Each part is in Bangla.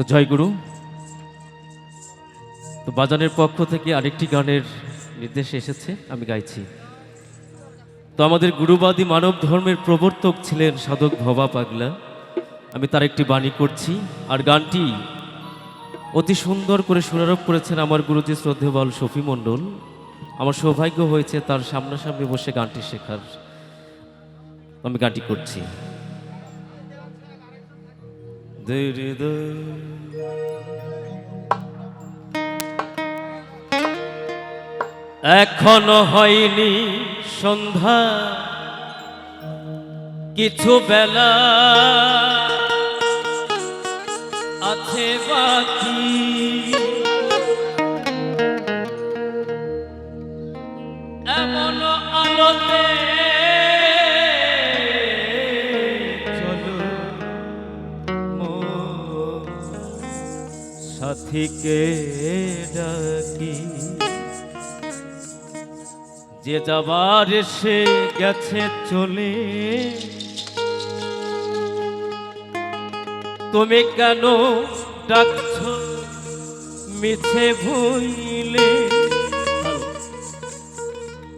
তো জয় গুরু। তো বাজানের পক্ষ থেকে আরেকটি গানের নির্দেশ এসেছে, আমি গাইছি। তো আমাদের গুরুবাদী মানব ধর্মের প্রবর্তক ছিলেন সাধক ভবা পাগলা। আমি তার একটি বাণী করছি, আর গানটি অতি সুন্দর করে সুরারোপ করেছেন আমার গুরুজি শ্রদ্ধেবল শফি মণ্ডল। আমার সৌভাগ্য হয়েছে তার সামনাসামনি বসে গানটি শেখার। আমি গানটি করছি। এখনও হয়নি সন্ধ্যা কিছু বেলা আছে বাকি। সাথীকে ডাকি। যে যাবার সে গেছে চলে। তুমি কেন ডাকছ? মিছে ভুইলে।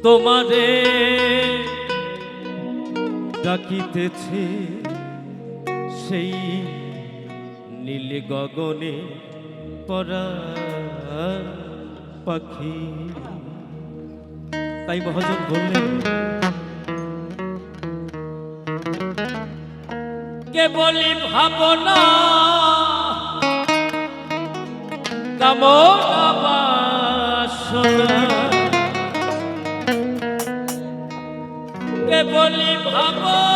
তোমারে ডাকিতেছে সেই নীল গগনে। পাখি। তাই মহাজন বললেন কে বলি ভাবনা কামনা বাসনা কে বলি ভাবনা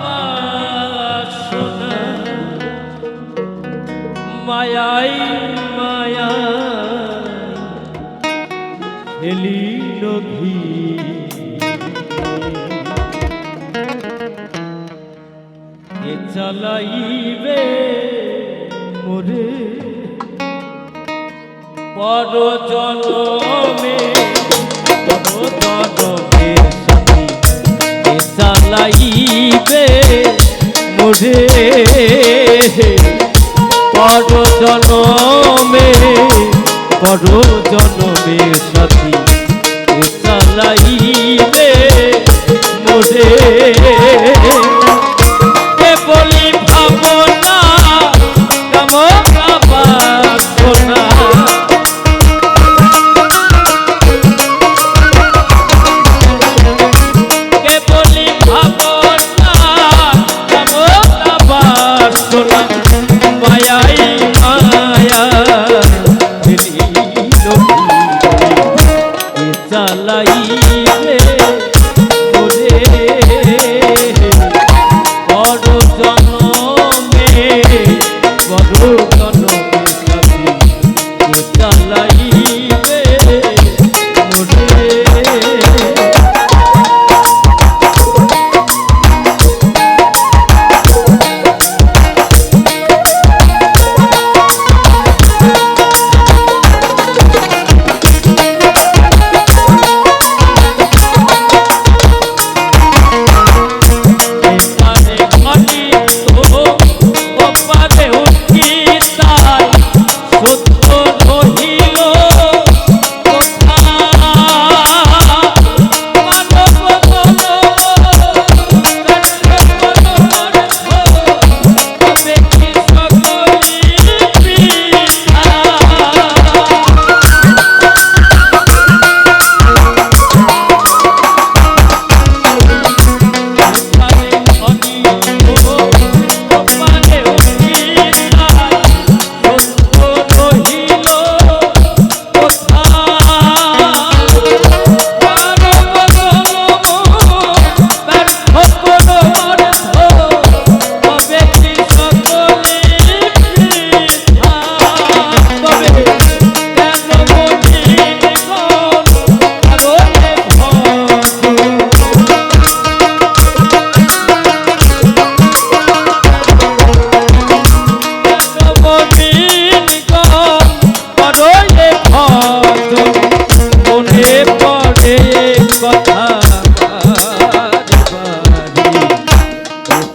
বাসনা মায়াই মায়া হেলিল ঘি এ চালাইবে মোরে পর জনমে পর চালাইবে মোরে পর জনমে পর জনমে সাথী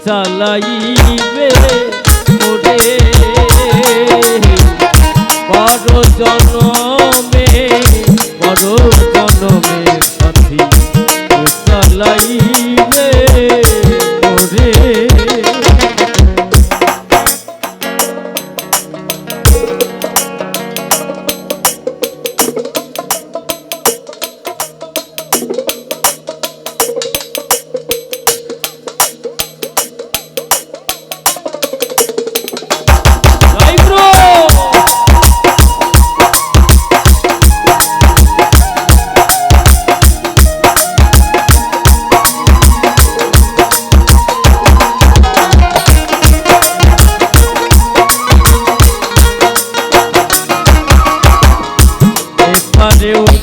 চালাইবে মোরে। বড় জন্মে বড় জন্মে। Brasil.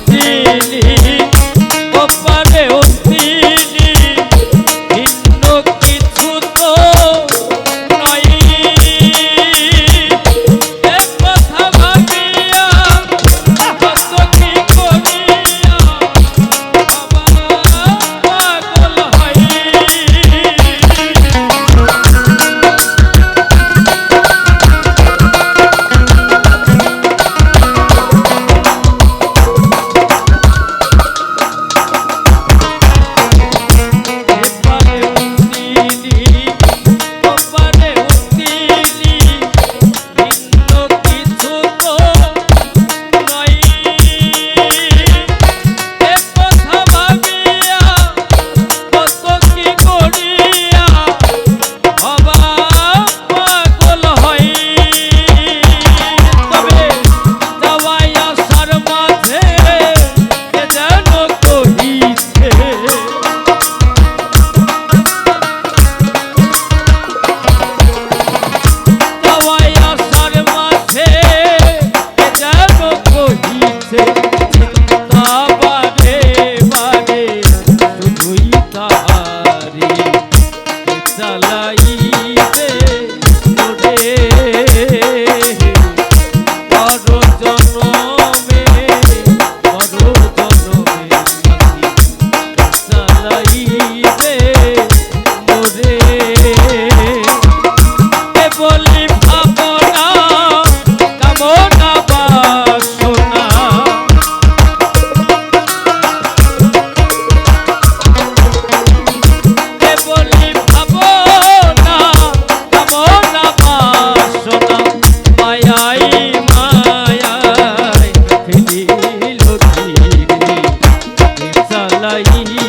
যাই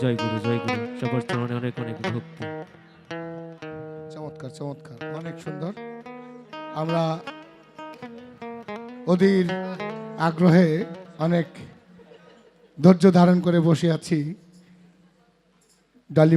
চরণে অনেক অনেক ভক্তি। চমৎকার চমৎকার। অনেক সুন্দর। আমরা অধীর আগ্রহে অনেক ধৈর্য ধারণ করে বসে আছি। ডালিম